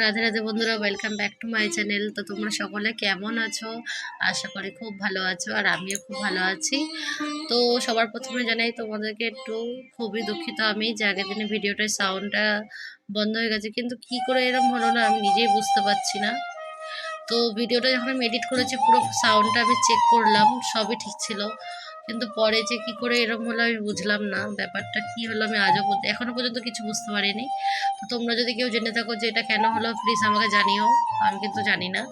রাধে রাধে বন্ধুরা welcome back to my channel তো তোমরা সকলে কেমন আছো? আশা করি খুব ভালো আছো, আর আমিও খুব ভালো আছি। তো সবার প্রথমে জানাই তোমাদেরকে একটু খুবই দুঃখিত। আমি যে আগের দিনে ভিডিওটার সাউন্ডটা বন্ধ হয়ে গেছে, কিন্তু কি করে এরকম হলো না আমি নিজেই বুঝতে পারছি না। তো ভিডিওটা যখন আমি এডিট করেছি, পুরো সাউন্ডটা আমি চেক করলাম, সবই ঠিক ছিল। কিন্তু পরে যে কি করে এরকম হলো আমি বুঝলাম না। ব্যাপারটা কি হলো আমি আজও পর্যন্ত- এখনও পর্যন্ত কিছু বুঝতে পারিনি। তো তোমরা যদি কেউ জেনে থাকো যে এটা কেন হলো প্লিজ আমাকে জানিও। আমি কিন্তু জানি না।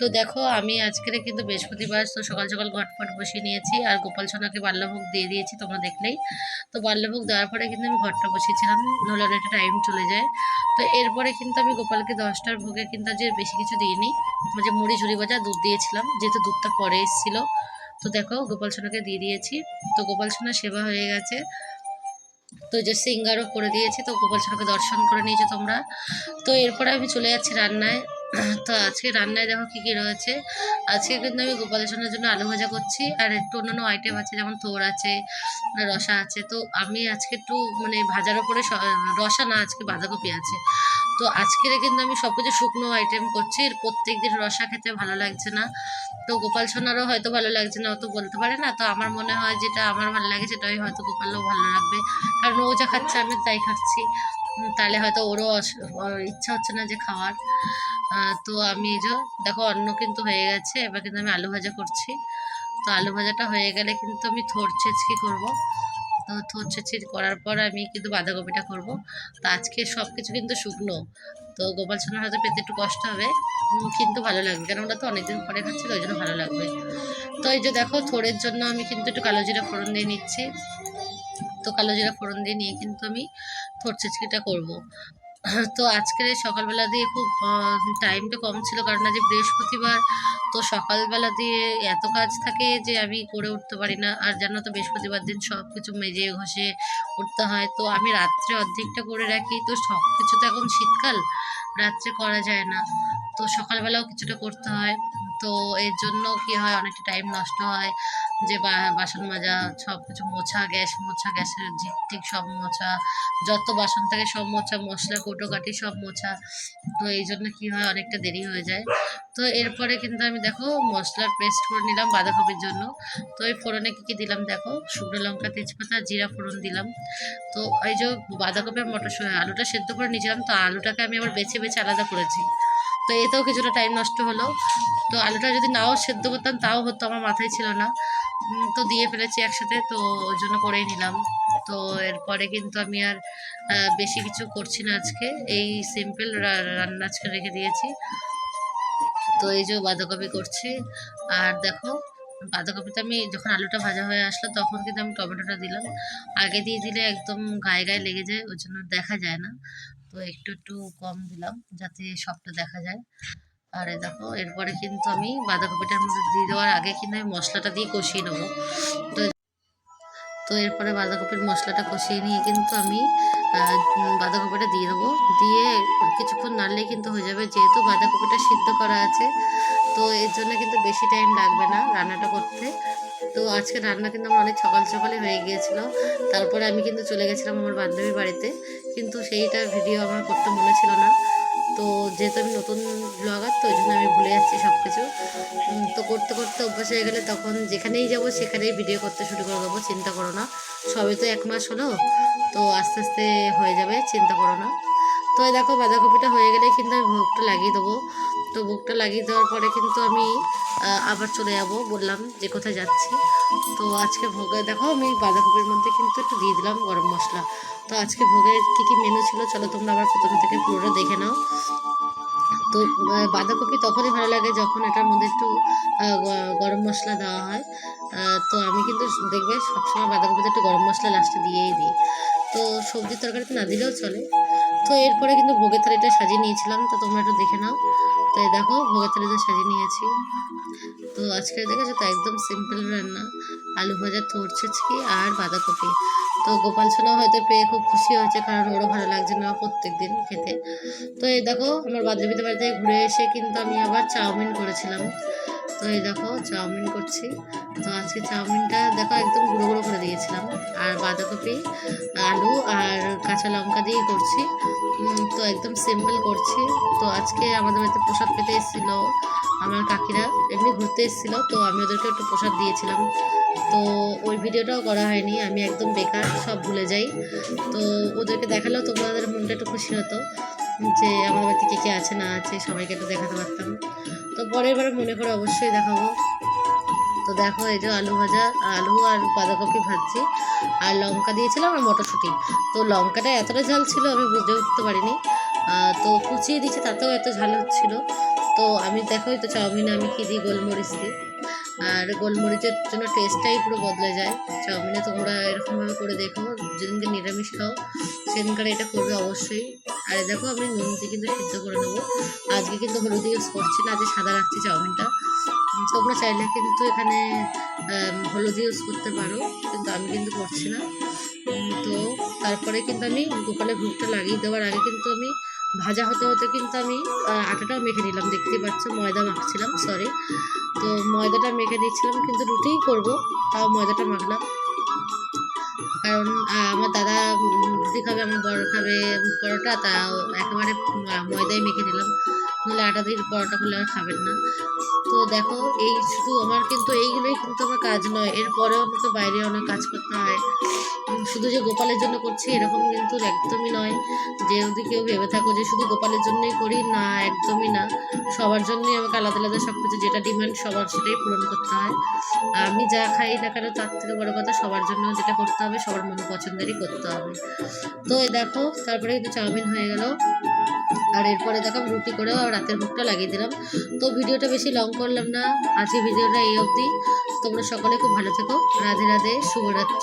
তো দেখো, আমি আজকের কিন্তু বৃহস্পতিবার, তো সকাল সকাল ঘটফট বসিয়ে নিয়েছি আর গোপাল সোনাকে বাল্যভোগ দিয়ে দিয়েছি তোমরা দেখলেই। তো বাল্যভোগ দেওয়ার পরে কিন্তু আমি ঘরটা বসিয়েছিলাম নাহলে একটা টাইম চলে যায়। তো এরপরে কিন্তু আমি গোপালকে দশটার ভোগে কিন্তু যে বেশি কিছু দিইনি। যে মুড়ি ঝুড়ি ভাজা দুধ দিয়েছিলাম, যেহেতু দুধটা পরে এসেছিল। তো দেখো, গোপাল সোনাকে দিয়ে দিয়েছি। তো গোপাল সোনার সেবা হয়ে গেছে। তো যে সিঙ্গারও করে দিয়েছি, তো গোপাল সোনাকে দর্শন করে নিয়েছো তোমরা। তো এরপরে আমি চলে যাচ্ছি রান্নায়। তো আজকে রান্নায় দেখো কী কী রয়েছে। আজকে কিন্তু আমি গোপাল সোনার জন্য আলু ভাজা করছি, আর একটু অন্যান্য আইটেম আছে, যেমন তোর আছে, রসা আছে। তো আমি আজকে একটু মানে ভাজার ওপরে রসা না, আজকে বাঁধাকপি আছে। তো আজকের কিন্তু আমি সব কিছু শুকনো আইটেম করছি। প্রত্যেক দিন রসা খেতে ভালো লাগছে না। তো গোপাল সোনারও হয়তো ভালো লাগছে না অত বলতে পারে না। তো আমার মনে হয় যেটা আমার ভালো লাগে সেটাই হয়তো গোপালও ভালো লাগবে কারণ ও যা খাচ্ছে আমি তাই খাচ্ছি। তাহলে হয়তো ওরও ইচ্ছা হচ্ছে না যে খাওয়ার। তো আমি এই যে, দেখো অন্ন কিন্তু হয়ে গেছে। এবার কিন্তু আমি আলু ভাজা করছি। তো আলু ভাজাটা হয়ে গেলে কিন্তু আমি থোর ছেচকি করব। তো ছেচকি করার পর আমি কিন্তু বাঁধাকপিটা করব। তো আজকে সব কিছু কিন্তু শুকনো। তো গোপাল সোনার হয়তো পেতে একটু কষ্ট হবে। কিন্তু ভালো লাগবে। কেন ওটা তো অনেকদিন পরে খাচ্ছি ওই জন্য ভালো লাগবে। তো এই যে দেখো, থোড়ের জন্য আমি কিন্তু একটু কালো জিরা ফোড়ন দিয়ে নিচ্ছি। তো কালো জিরা ফোড়ন দিয়ে নিয়ে কিন্তু আমি থোর ছেচকিটা করব। তো আজকের সকালবেলা দিয়ে খুব টাইমটা কম ছিল। কারণ আজ বৃহস্পতিবার, তো সকালবেলা দিয়ে এত কাজ থাকে যে আমি করে উঠতে পারি না। আর জানো তো, বৃহস্পতিবার দিন সব কিছু মেজে ঘষে উঠতে হয়। তো আমি রাত্রে অর্ধেকটা করে রাখি। তো সব কিছু তো এখন শীতকাল, রাত্রে করা যায় না। তো সকালবেলাও কিছুটা করতে হয়। তো এর জন্য কি হয়, অনেকটা টাইম নষ্ট হয়। যে বাসন মাজা, সব কিছু মোছা, গ্যাস, মোছা, গ্যাসের ঝিক টিক সব মোছা, যত বাসন থাকে সব মোছা, মশলা কৌটো কাটি সব মোছা। তো এই জন্য কি হয়, অনেকটা দেরি হয়ে যায়। তো এরপরে কিন্তু আমি দেখো মশলার পেস্ট করে নিলাম বাঁধাকপির জন্য। তো এই ফোড়নে কী কী দিলাম দেখো? শুকনো লঙ্কা, তেজপাতা, জিরা ফোড়ন দিলাম। তো এই যে বাঁধাকপি আর মটর আলুটা সেদ্ধ করে নিয়েছিলাম, তো আলুটাকে আমি আবার বেছে বেছে আলাদা করেছি। তো এতেও কিছুটা টাইম নষ্ট হলো। তো আলুটা যদি নাও সেদ্ধ করতাম, তাও হতো, আমার মাথায় ছিল না। তো দিয়ে ফেলেছি একসাথে, তো ওই জন্য করেই নিলাম। তো এরপরে কিন্তু আমি আর বেশি কিছু করছি না আজকে। এই সিম্পল রান্না আজকে রেখে দিয়েছি। তো এই যে বাঁধাকপি করছি, আর দেখো, বাঁধাকপিতে আমি যখন আলুটা ভাজা হয়ে আসলো, তখন কিন্তু আমি টমেটোটা দিলাম। আগে দিয়ে দিলে একদম গায়ে গায়ে লেগে যায় ওই জন্য দেখা যায় না। তো একটু একটু কম দিলাম, যাতে সবটা দেখা যায়। আর দেখো, এরপরে কিন্তু আমি বাঁধাকপিটার মধ্যে দিয়ে দেওয়ার আগে কিন্তু আমি মশলাটা দিয়ে কষিয়ে নেব। তো তো এরপরে বাঁধাকপির মশলাটা কষিয়ে নিয়ে কিন্তু আমি বাঁধাকপিটা দিয়ে দেবো। দিয়ে কিছুক্ষণ নাড়লেই কিন্তু হয়ে যাবে। যেহেতু বাঁধাকপিটা সিদ্ধ করা আছে, তো এর জন্য কিন্তু বেশি টাইম লাগবে না রান্নাটা করতে। তো আজকে রান্না কিন্তু আমার অনেক সকাল সকালে হয়ে গিয়েছিল। তারপরে আমি কিন্তু চলে গেছিলাম আমার বান্ধবীর বাড়িতে। কিন্তু সেইটা ভিডিও আমার করতে মনে ছিল না। তো যেহেতু আমি নতুন ব্লগার তো ওই জন্য আমি ভুলে যাচ্ছি সব কিছু তো করতে করতে অভ্যাস হয়ে গেলে তখন যেখানেই যাব সেখানেই ভিডিও করতে শুরু করে দেবো, চিন্তা করো না। সবই তো এক মাস হলো, তো আস্তে আস্তে হয়ে যাবে, চিন্তা করো না। তো দেখো বাঁধাকপিটা হয়ে গেলে কিন্তু আমি ভোগটা লাগিয়ে দেবো। তো ভোগটা লাগিয়ে দেওয়ার পরে কিন্তু আমি আবার চলে যাব বললাম যে কোথায় যাচ্ছি। তো আজকে ভোগে, দেখো আমি বাঁধাকপির মধ্যে কিন্তু একটু দিয়ে দিলাম গরম মশলা। তো আজকে ভোগের কী কী মেনু ছিল চলো তোমরা আবার প্রথম থেকে পুরোটা দেখে নাও। তো বাঁধাকপি তখনই ভালো লাগে যখন এটার মধ্যে একটু গরম মশলা দেওয়া হয়। তো আমি কিন্তু দেখবে সবসময় বাঁধাকপিতে একটু গরম মশলা লাস্টে দিয়েই দিই। তো সবজির তরকারিতে না দিলেও চলে। তো এরপরে কিন্তু ভোগের থালিটা সাজিয়ে নিয়েছিলাম, তো তোমরা একটু দেখে নাও। তো এই দেখো ভোগের থালিটা সাজিয়ে নিয়েছি। তো আজকে দেখেছ তো একদম সিম্পল রান্না, আলু ভাজা থোর ছেচকি আর বাঁধাকপি। তো গোপাল ছোলা হয়তো পেয়ে খুব খুশি হয়েছে, কারণ ওরও ভালো লাগছে না প্রত্যেক দিন খেতে। তো এই দেখো, আমার বান্ধবীদের বাড়িতে ঘুরে এসে কিন্তু আমি আবার চাউমিন করেছিলাম। তো এই দেখো চাউমিন করছি। তো আজকে চাউমিনটা দেখো একদম গুঁড়ো গুঁড়ো করে দিয়েছিলাম। আর বাঁধাকপি, আলু আর কাঁচা লঙ্কা দিয়েই করছি। তো একদম সিম্পল করছি। তো আজকে আমাদের বাড়িতে প্রসাদ পেতে এসেছিল আমার কাকিরা। এমনি ঘুরতে এসেছিল, তো আমি ওদেরকে একটু প্রসাদ দিয়েছিলাম। তো ওই ভিডিওটাও করা হয়নি, আমি একদম বেকার, সব ভুলে যাই। তো ওদেরকে দেখালেও তোমাদের মনটা একটু খুশি হতো। যে আমার বাড়িতে কে কে আছে, না আছে, সবাইকে একটু দেখাতে পারতাম। তো পরের বারে মনে করে অবশ্যই দেখাবো। তো দেখো এই যে আলু ভাজা, আলু আর বাঁধাকপি ভাজছি। আর লঙ্কা দিয়েছিলাম আর মটরশুঁটি। তো লঙ্কাটা এতটা ঝাল ছিল আমি বুঝে উঠতে পারিনি। তো কুচিয়ে দিয়েছি, তাতেও এত ঝাল হচ্ছিল। তো আমি দেখোই তো চাউমিনে আমি কী দিই, গোলমরিচ দিই। আর গোলমরিচের জন্য টেস্টটাই পুরো বদলে যায়। চাউমিনে তোমরা এরকমভাবে করে দেখো। যেদিনকে নিরামিষ খাও, সেদিনকার এটা করবে অবশ্যই। আর দেখো আমি নুন দিয়ে কিন্তু সিদ্ধ করে নেব। আজকে কিন্তু হলুদ ইউজ করছি না আজকে সাদা রাখছি চাউমিনটা। উম, তোমরা চাইলে কিন্তু এখানে হলুদ ইউজ করতে পারো কিন্তু আমি কিন্তু করছি না। তো তারপরে কিন্তু আমি গোপালের ভোগটা লাগিয়ে দেওয়ার আগে কিন্তু আমি ভাজা হতে হতে কিন্তু আমি আটাটাও মেখে নিলাম। দেখতেই পাচ্ছ ময়দা মাখছিলাম সরি তো ময়দাটা মেখে দিচ্ছিলাম কিন্তু রুটিই করব তাও ময়দাটা মাখলাম। কারণ আমার দাদা রুটি খাবে আমার বড় খাবে পরোটা তা একেবারে ময়দায় মেখে নিলাম। নাহলে আটা দিয়ে পরোটা করলে আর খাবেন না। তো দেখো, এই শুধু আমার কিন্তু এইগুলোই কিন্তু আমার কাজ নয়, এরপরেও আমাকে বাইরে অনেক কাজ করতে হয়। শুধু যে গোপালের জন্য করছি এরকম কিন্তু একদমই নয়। যে যদি কেউ ভেবে থাকো যে শুধু গোপালের জন্যই করি, না, একদমই না। সবার জন্যই আমাকে আলাদা আলাদা সব কিছু যেটা ডিমান্ড সবার সেটাই পূরণ করতে হয়। আমি যা খাই না কেন, তার থেকে বড় কথা সবার জন্য যেটা করতে হবে, সবার মনে পছন্দেরই করতে হবে। তো দেখো, তারপরে কিন্তু চাউমিন হয়ে গেল। আর এরপরে দেখো আমি রুটি করেও রাতের মুখটা লাগিয়ে দিলাম। তো ভিডিওটা বেশি লং করলাম না। আজকে ভিডিওটা এই অবধি। তোমরা সকলে খুব ভালো থেকো। রাধে রাধে, শুভরাত্রি।